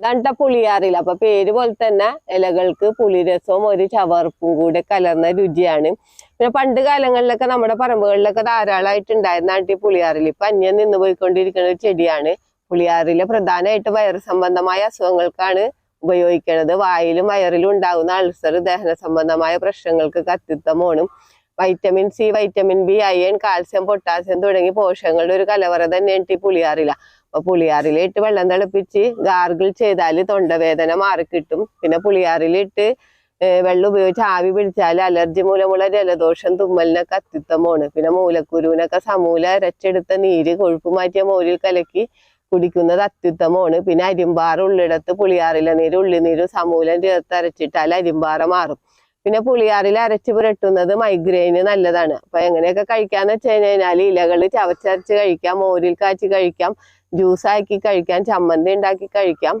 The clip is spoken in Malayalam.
ഇതാണ് പുളിയാറില്ല അപ്പൊ പേര് പോലെ തന്നെ ഇലകൾക്ക് പുളിരസവും ഒരു ചവർപ്പും കൂടെ കലർന്ന രുചിയാണ്. പിന്നെ പണ്ട് കാലങ്ങളിലൊക്കെ നമ്മുടെ പറമ്പുകളിലൊക്കെ ധാരാളമായിട്ട് ഉണ്ടായിരുന്നാണ് ഈ പുളിയാറിൽ ഇപ്പൊ അന്യം നിന്ന് പോയിക്കൊണ്ടിരിക്കുന്ന ഒരു ചെടിയാണ് പുളിയാറിലെ പ്രധാനമായിട്ട് വയറ് സംബന്ധമായ അസുഖങ്ങൾക്കാണ് ഉപയോഗിക്കുന്നത് വായിലും വയറിലും ഉണ്ടാകുന്ന അൾസർ ദഹന സംബന്ധമായ പ്രശ്നങ്ങൾക്ക് കത്തിത്തമാണ് vitamin C vitamin B iron calcium potassium തുടങ്ങിയ പോഷകങ്ങളുടെ ഒരു കലവറ തന്നെയാണ് ഈ പുളിയാറില. അപ്പൊ പുളിയാറിലിട്ട് വെള്ളം തിളപ്പിച്ച് ഗാർഗിൾ ചെയ്താൽ തൊണ്ടവേദന മാറിക്കിട്ടും പിന്നെ പുളിയാറിലിട്ട് വെള്ളം ഉപയോഗിച്ച് ആവി പിടിച്ചാൽ അലർജി മൂലമുള്ള ജലദോഷം തുമ്മലിനൊക്കെ അത്യുത്തമമാണ്. പിന്നെ മൂലക്കുരുവിനൊക്കെ സമൂല അരച്ചെടുത്ത നീര് കൊഴുപ്പ് മാറ്റിയ മോരിൽ കലക്കി കുടിക്കുന്നത് അത്യുത്തമമാണ്. പിന്നെ അരിമ്പാറ ഉള്ളിടത്ത് പുളിയാറില നീര് ഉള്ളിനീരും സമൂലം ചേർത്ത് അരച്ചിട്ടാൽ അരിമ്പാറ മാറും. പിന്നെ പുളിയാറിൽ അരച്ച് പുരട്ടുന്നത് മൈഗ്രെയിന് നല്ലതാണ്. അപ്പൊ എങ്ങനെയൊക്കെ കഴിക്കാന്ന് വെച്ച് കഴിഞ്ഞാൽ ഇലകൾ ചവച്ചരച്ച് കഴിക്കാം മോരിൽ കാച്ചി കഴിക്കാം ജ്യൂസാക്കി കഴിക്കാം ചമ്മന്തി ഉണ്ടാക്കി കഴിക്കാം.